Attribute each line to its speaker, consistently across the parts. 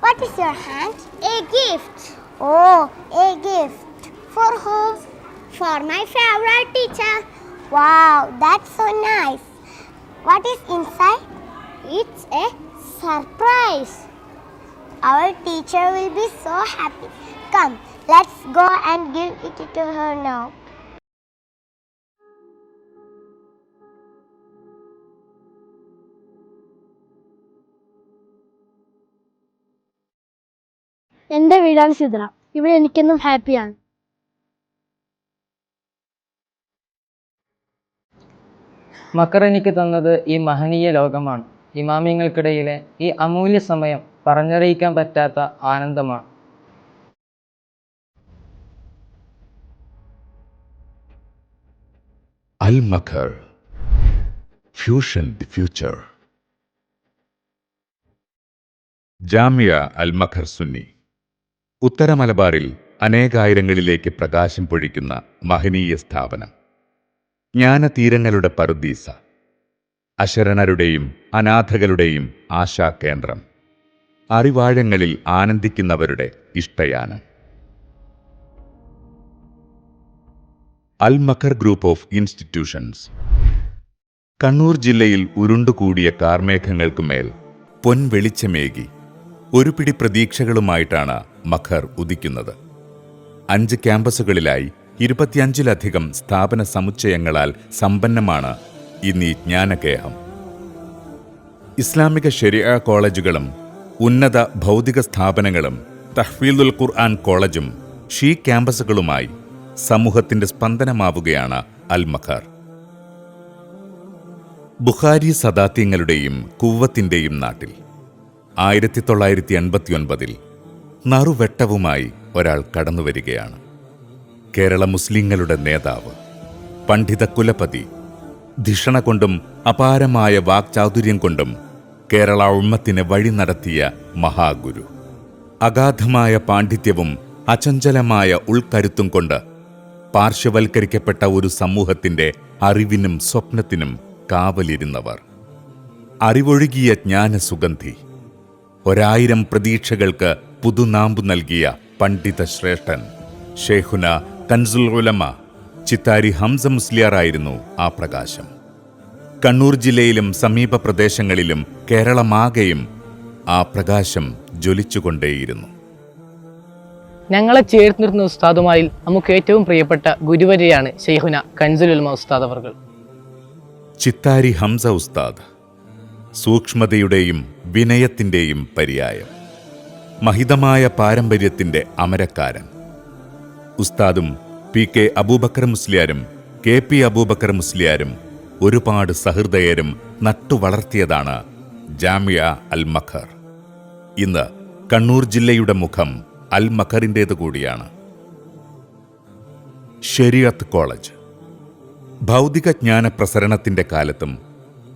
Speaker 1: What is your hand? A gift. Oh, a gift. For who? For my favorite teacher. Wow, that's so nice. What is inside? It's a surprise. Our teacher will be so happy. Come, let's go and give it to her now.
Speaker 2: എന്റെ വീടാണ് സിദ്ര. ഇവിടെ എനിക്കെന്നും ഹാപ്പിയാണ്.
Speaker 3: മക്കർ എനിക്ക് തന്നത് ഈ മഹനീയ ലോകമാണ്. ഇമാമിങ്ങൾക്കിടയിലെ ഈ അമൂല്യ സമയം പറഞ്ഞറിയിക്കാൻ പറ്റാത്ത ആനന്ദമാണ്.
Speaker 4: Al fusion the future. Future Jamia Al Maqar Sunni. ഉത്തര മലബാറിൽ അനേകായിരങ്ങളിലേക്ക് പ്രകാശം പൊഴിക്കുന്ന മഹനീയ സ്ഥാപനം. ജ്ഞാനതീരങ്ങളുടെ പറുദീസ. അശരണരുടെയും അനാഥകളുടെയും ആശാകേന്ദ്രം. അറിവാഴങ്ങളിൽ ആനന്ദിക്കുന്നവരുടെ ഇഷ്ടയാനം. Al Maqar group of institutions. Kannur ജില്ലയിൽ ഉരുണ്ടുകൂടിയ കാർമേഘങ്ങൾക്കുമേൽ പൊൻവെളിച്ചമേകി. ഒരു പിടി പ്രതീക്ഷകളുമായിട്ടാണ് മഖർ ഉദിക്കുന്നത്. അഞ്ച് ക്യാമ്പസുകളിലായി ഇരുപത്തിയഞ്ചിലധികം സ്ഥാപന സമുച്ചയങ്ങളാൽ സമ്പന്നമാണ് ഇന്നീ ജ്ഞാനഗേഹം. ഇസ്ലാമിക ശരിയ കോളേജുകളും ഉന്നത ഭൗതിക സ്ഥാപനങ്ങളും തഹ്ഫീദുൽ ഖുർആൻ കോളേജും ഷീ ക്യാമ്പസുകളുമായി സമൂഹത്തിന്റെ സ്പന്ദനമാവുകയാണ് അൽ മഖർ. ബുഖാരി സദാത്യങ്ങളുടെയും കുവ്വത്തിന്റെയും നാട്ടിൽ ആയിരത്തി തൊള്ളായിരത്തി എൺപത്തിയൊൻപതിൽ നറുവെട്ടവുമായി ഒരാൾ കടന്നു വരികയാണ് കേരള മുസ്ലിങ്ങളുടെ നേതാവ് പണ്ഡിത കുലപതി ധിഷണ കൊണ്ടും അപാരമായ വാക്ചാതുര്യം കൊണ്ടും കേരള ഉമ്മത്തിന് വഴി നടത്തിയ മഹാഗുരു. അഗാധമായ പാണ്ഡിത്യവും അചഞ്ചലമായ ഉൾക്കരുത്തും കൊണ്ട് പാർശ്വവൽക്കരിക്കപ്പെട്ട ഒരു സമൂഹത്തിന്റെ അറിവിനും സ്വപ്നത്തിനും കാവലിരുന്നവർ. അറിവൊഴുകിയ ജ്ഞാനസുഗന്ധി. ഒരായിരം പ്രതീക്ഷകൾക്ക് പുതുനാമ്പു നൽകിയ പണ്ഡിത ശ്രേഷ്ഠൻ ഷേഖുന കൻസുൽ ഉലമ ചിത്താരി ഹംസ മുസ്ലിയാറായിരുന്നു ആ പ്രകാശം. കണ്ണൂർ ജില്ലയിലും സമീപ പ്രദേശങ്ങളിലും കേരളമാകെയും ആ പ്രകാശം ജ്വലിച്ചുകൊണ്ടേയിരുന്നു.
Speaker 5: ഞങ്ങളെ ചേർത്ത് നിർത്തുന്ന ഉസ്താദുമാരിൽ നമുക്ക് ഏറ്റവും പ്രിയപ്പെട്ട ഗുരുവരെയാണ് ഷെയ്ഹുന കൻസുലുൽമ ഉസ്താദ് അവർകൾ.
Speaker 4: ചിത്താരി ഹംസ ഉസ്താദ് സൂക്ഷ്മതയുടെയും വിനയത്തിന്റെയും പര്യായം. മഹിതമായ പാരമ്പര്യത്തിന്റെ അമരക്കാരൻ. ഉസ്താദും പി കെ അബൂബക്കർ മുസ്ലിയാരും കെ പി അബൂബക്കർ മുസ്ലിയാരും ഒരുപാട് സഹൃദയരും നട്ടുവളർത്തിയതാണ് ജാമിയ അൽ മഖർ ഇന്ന് കണ്ണൂർ ജില്ലയുടെ മുഖം അൽ മഖറിന്റേത് കൂടിയാണ്. ഷെരിയത്ത് കോളേജ്. ഭൗതിക ജ്ഞാന പ്രസരണത്തിന്റെ കാലത്തും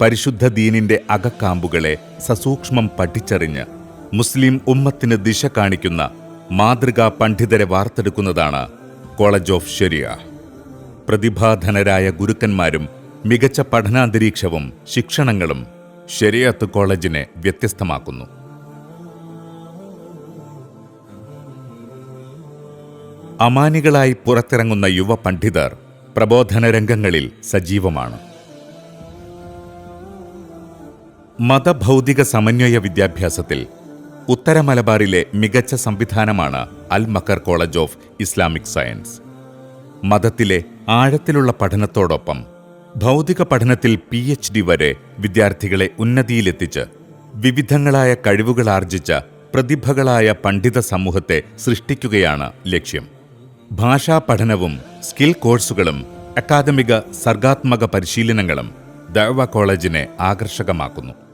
Speaker 4: പരിശുദ്ധ ദീനിന്റെ അകക്കാമ്പുകളെ സസൂക്ഷ്മം പഠിച്ചറിഞ്ഞ് മുസ്ലിം ഉമ്മത്തിന് ദിശ കാണിക്കുന്ന മാതൃകാ പണ്ഡിതരെ വാർത്തെടുക്കുന്നതാണ് കോളേജ് ഓഫ് ഷെരിയ പ്രതിഭാധനരായ ഗുരുക്കന്മാരും മികച്ച പഠനാന്തരീക്ഷവും ശിക്ഷണങ്ങളും ഷെരിയത്ത് കോളേജിനെ വ്യത്യസ്തമാക്കുന്നു. അമാനികളായി പുറത്തിറങ്ങുന്ന യുവ പണ്ഡിതർ പ്രബോധന രംഗങ്ങളിൽ സജീവമാണ്. മതഭൗതിക സമന്വയ വിദ്യാഭ്യാസത്തിൽ ഉത്തര മലബാറിലെ മികച്ച സംവിധാനമാണ് Al Maqar college of Islamic science. മതത്തിലെ ആഴത്തിലുള്ള പഠനത്തോടൊപ്പം ഭൗതിക പഠനത്തിൽ പി എച്ച് ഡി വരെ വിദ്യാർത്ഥികളെ ഉന്നതിയിലെത്തിച്ച് വിവിധങ്ങളായ കഴിവുകൾ ആർജിച്ച പ്രതിഭകളായ പണ്ഡിത സമൂഹത്തെ സൃഷ്ടിക്കുകയാണ് ലക്ഷ്യം. ഭാഷാ പഠനവും സ്കിൽ കോഴ്സുകളും അക്കാദമിക സർഗാത്മക പരിശീലനങ്ങളും ദൈവ കോളേജിനെ ആകർഷകമാക്കുന്നു.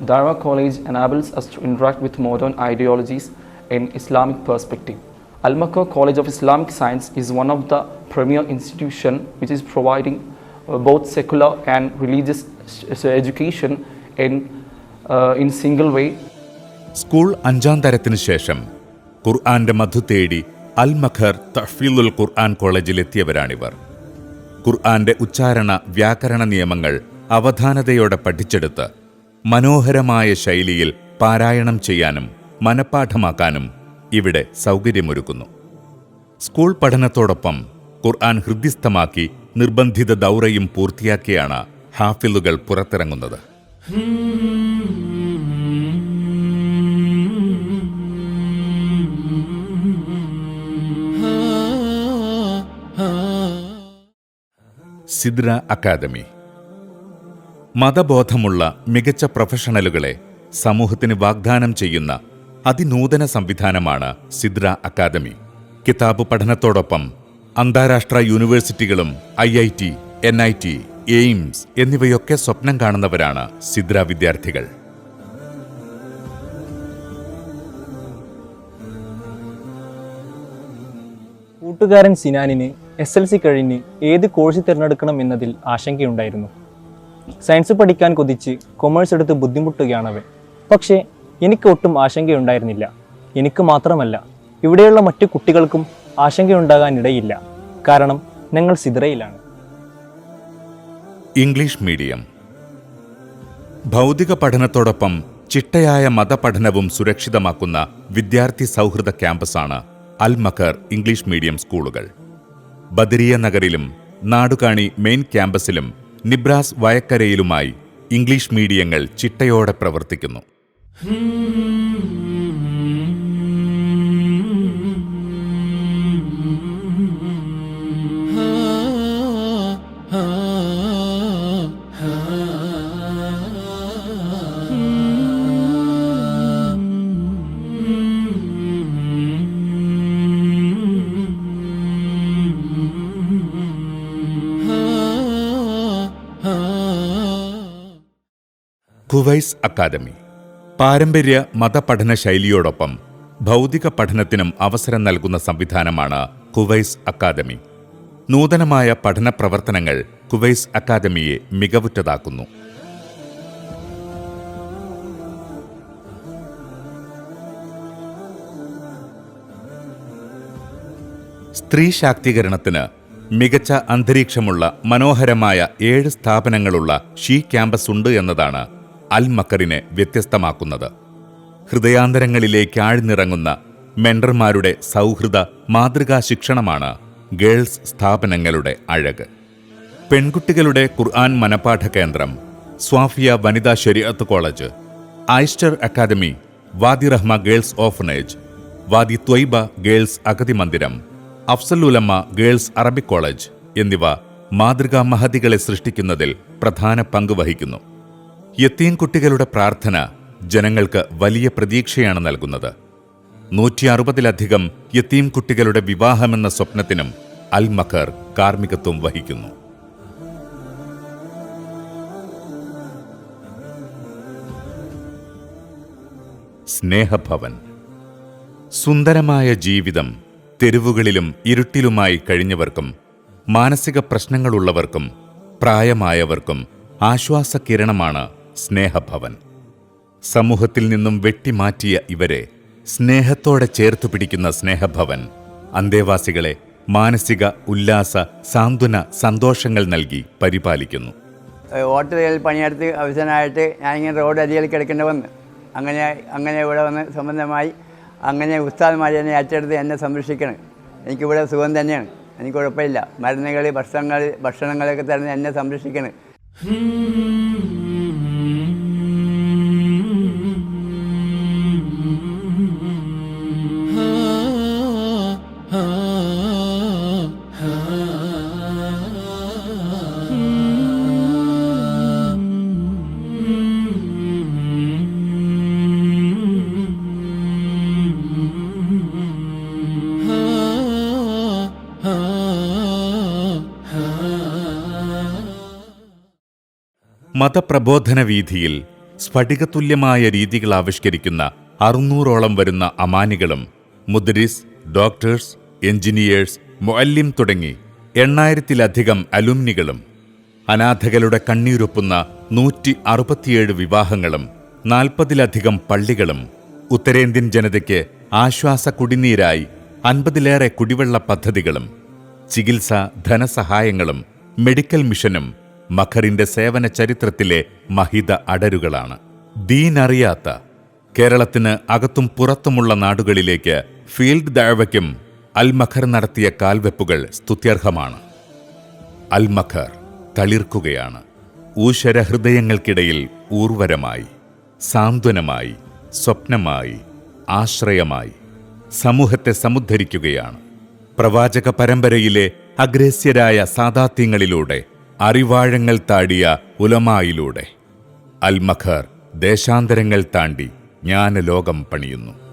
Speaker 6: Dara College enables us to interact with modern ideologies in Islamic perspective. al Makkah College of Islamic Science is one of the premier institution which is providing uh, both secular and religious education in uh, in single way
Speaker 4: school അഞ്ചാം തരത്തിനു ശേഷം ഖുർആന്റെ മധു തേടി അൽ മഖർ തഹ്ഫീലുൽ ഖുർആൻ കോളേജിലെത്തിയവരാണിവർ ഖുർആന്റെ ഉച്ചാരണ വ്യാകരണ നിയമങ്ങൾ അവധാനതയോടെ പഠിച്ചെടുത്ത് മനോഹരമായ ശൈലിയിൽ പാരായണം ചെയ്യാനും മനഃപ്പാഠമാക്കാനും ഇവിടെ സൗകര്യമൊരുക്കുന്നു. സ്കൂൾ പഠനത്തോടൊപ്പം ഖുർആൻ ഹൃദ്യസ്ഥമാക്കി നിർബന്ധിത ദൗറയും പൂർത്തിയാക്കിയാണ് ഹാഫിലുകൾ പുറത്തിറങ്ങുന്നത്. സിദ്ര അക്കാദമി മതബോധമുള്ള മികച്ച പ്രൊഫഷണലുകളെ സമൂഹത്തിന് വാഗ്ദാനം ചെയ്യുന്ന അതിനൂതന സംവിധാനമാണ് സിദ്ര അക്കാദമി. കിതാബ് പഠനത്തോടൊപ്പം അന്താരാഷ്ട്ര യൂണിവേഴ്സിറ്റികളും I I T N I T AIIMS എന്നിവയൊക്കെ സ്വപ്നം കാണുന്നവരാണ് സിദ്ര വിദ്യാർത്ഥികൾ.
Speaker 7: കൂട്ടുകാരൻ സിനാനിന് എസ് എൽ സി കഴിഞ്ഞ് ഏത് കോഴ്സ് തിരഞ്ഞെടുക്കണം എന്നതിൽ ആശങ്കയുണ്ടായിരുന്നു. സയൻസ് പഠിക്കാൻ കൊതിച്ച് കൊമേഴ്സ് എടുത്ത് ബുദ്ധിമുട്ടുകയാണവൻ പക്ഷേ എനിക്ക് ഒട്ടും ആശങ്കയുണ്ടായിരുന്നില്ല. എനിക്ക് മാത്രമല്ല ഇവിടെയുള്ള മറ്റു കുട്ടികൾക്കും ആശങ്കയുണ്ടാകാനിടയില്ല. കാരണം ഞങ്ങൾ സിദ്രയിലാണ്
Speaker 4: ഇംഗ്ലീഷ് മീഡിയം. ഭൗതിക പഠനത്തോടൊപ്പം ചിട്ടയായ മതപഠനവും സുരക്ഷിതമാക്കുന്ന വിദ്യാർത്ഥി സൗഹൃദ ക്യാമ്പസാണ് അൽ മഖർ ഇംഗ്ലീഷ് മീഡിയം സ്കൂളുകൾ. ബദരിയ നഗറിലും നാടുകാണി മെയിൻ ക്യാമ്പസിലും നിബ്രാസ് വയക്കരയിലുമായി ഇംഗ്ലീഷ് മീഡിയങ്ങൾ ചിട്ടയോടെ പ്രവർത്തിക്കുന്നു. കുവൈസ് അക്കാദമി. പാരമ്പര്യ മതപഠന ശൈലിയോടൊപ്പം ഭൗതിക പഠനത്തിനും അവസരം നൽകുന്ന സംവിധാനമാണ് കുവൈസ് അക്കാദമി. നൂതനമായ പഠന പ്രവർത്തനങ്ങൾ കുവൈസ് അക്കാദമിയെ മികവുറ്റതാക്കുന്നു. സ്ത്രീ ശാക്തീകരണത്തിന് മികച്ച അന്തരീക്ഷമുള്ള മനോഹരമായ ഏഴ് സ്ഥാപനങ്ങളുള്ള ഷീ ക്യാമ്പസ് ഉണ്ട് എന്നതാണ് അൽ മക്കറിനെ വ്യത്യസ്തമാക്കുന്നത്. ഹൃദയാന്തരങ്ങളിലേക്ക് ആഴ്ന്നിറങ്ങുന്ന മെൻഡർമാരുടെ സൗഹൃദ മാതൃകാ ശിക്ഷണമാണ് ഗേൾസ് സ്ഥാപനങ്ങളുടെ അഴക്. പെൺകുട്ടികളുടെ ഖുർആൻ മനപാഠ കേന്ദ്രം സ്വാഫിയ വനിതാ ശരിയത്ത് college ഐസ്റ്റർ academy Wadi Rahma girls orphanage Wadi Twayba girls അഗതി മന്ദിരം അഫ്സലുലമ്മ ഗേൾസ് അറബിക് കോളേജ് എന്നിവ മാതൃകാ മഹതികളെ സൃഷ്ടിക്കുന്നതിൽ പ്രധാന പങ്ക് വഹിക്കുന്നു. യത്തീം കുട്ടികളുടെ പ്രാർത്ഥന ജനങ്ങൾക്ക് വലിയ പ്രതീക്ഷയാണ് നൽകുന്നത്. നൂറ്റി അറുപതിലധികം യത്തീം കുട്ടികളുടെ വിവാഹമെന്ന സ്വപ്നത്തിനും അൽ മഖർ കാർമ്മികത്വം വഹിക്കുന്നു. സ്നേഹഭവൻ. സുന്ദരമായ ജീവിതം തെരുവുകളിലും ഇരുട്ടിലുമായി കഴിഞ്ഞവർക്കും മാനസിക പ്രശ്നങ്ങളുള്ളവർക്കും പ്രായമായവർക്കും ആശ്വാസകിരണമാണ് സ്നേഹഭവൻ. സമൂഹത്തിൽ നിന്നും വെട്ടിമാറ്റിയ ഇവരെ സ്നേഹത്തോടെ ചേർത്തു പിടിക്കുന്ന സ്നേഹഭവൻ അന്തേവാസികളെ മാനസിക ഉല്ലാസ സാന്ത്വന സന്തോഷങ്ങൾ നൽകി പരിപാലിക്കുന്നു.
Speaker 8: ഹോട്ടലുകളിൽ പണിയെടുത്ത് അവസാനമായിട്ട് ഞാനിങ്ങനെ റോഡ് അരികിൽ കിടക്കേണ്ടി വന്ന് അങ്ങനെ അങ്ങനെ ഇവിടെ വന്ന് സംബന്ധമായി അങ്ങനെ ഉസ്താദ്മാർ എന്നെ ഏറ്റെടുത്ത് എന്നെ സംരക്ഷിക്കണം. എനിക്കിവിടെ സുഖം തന്നെയാണ്. എനിക്ക് കുഴപ്പമില്ല. മരുന്നുകൾ ഭക്ഷണങ്ങൾ ഭക്ഷണങ്ങളൊക്കെ തരുന്ന എന്നെ സംരക്ഷിക്കണം.
Speaker 4: മതപ്രബോധന വീഥിയിൽ സ്ഫടികതുല്യമായ രീതികൾ ആവിഷ്കരിക്കുന്ന അറുന്നൂറോളം വരുന്ന അമാനികളും മുദ്രിസ് ഡോക്ടേഴ്സ് എഞ്ചിനീയേഴ്സ് മൊല്ലിം തുടങ്ങി എണ്ണായിരത്തിലധികം അലുമിനികളും അനാഥകളുടെ കണ്ണീരൊപ്പുന്ന നൂറ്റി അറുപത്തിയേഴ് വിവാഹങ്ങളും നാൽപ്പതിലധികം പള്ളികളും ഉത്തരേന്ത്യൻ ജനതയ്ക്ക് ആശ്വാസ കുടിനീരായി അൻപതിലേറെ കുടിവെള്ള പദ്ധതികളും ചികിത്സ ധനസഹായങ്ങളും മെഡിക്കൽ മിഷനും മഖറിന്റെ സേവന ചരിത്രത്തിലെ മഹിത അടരുകളാണ്. ദീനറിയാത്ത കേരളത്തിന് അകത്തും പുറത്തുമുള്ള നാടുകളിലേക്ക് ഫീൽഡ് ദാഴ്വയ്ക്കും അൽ മഖർ നടത്തിയ കാൽവെപ്പുകൾ സ്തുത്യർഹമാണ്. അൽ മഖർ തളിർക്കുകയാണ്. ഊശ്വര ഹൃദയങ്ങൾക്കിടയിൽ ഊർവരമായി സാന്ത്വനമായി സ്വപ്നമായി ആശ്രയമായി സമൂഹത്തെ സമുദ്ധരിക്കുകയാണ്. പ്രവാചക പരമ്പരയിലെ അഗ്രസ്യരായ സാദാത്യങ്ങളിലൂടെ അറിവാഴങ്ങൾ താടിയ ഉലമായിലൂടെ. അൽമഖർ ദേശാന്തരങ്ങൾ താണ്ടി ജ്ഞാനലോകം പണിയുന്നു.